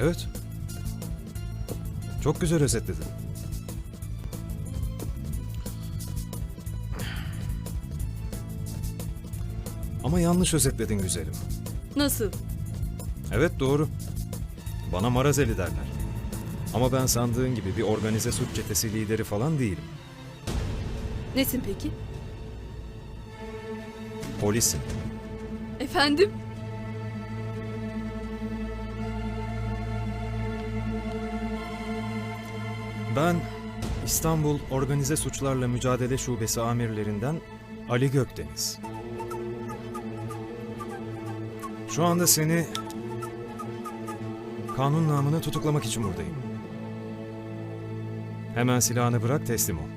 Evet. Çok güzel özetledin. Ama yanlış özetledin güzelim. Nasıl? Evet doğru. Bana marazeli derler. Ama ben sandığın gibi bir organize suç çetesi lideri falan değilim. Nesin peki? Polisim. Efendim? Ben İstanbul Organize Suçlarla Mücadele Şubesi amirlerinden Ali Gökdeniz. Şu anda seni kanun namına tutuklamak için buradayım. Hemen silahını bırak teslim ol.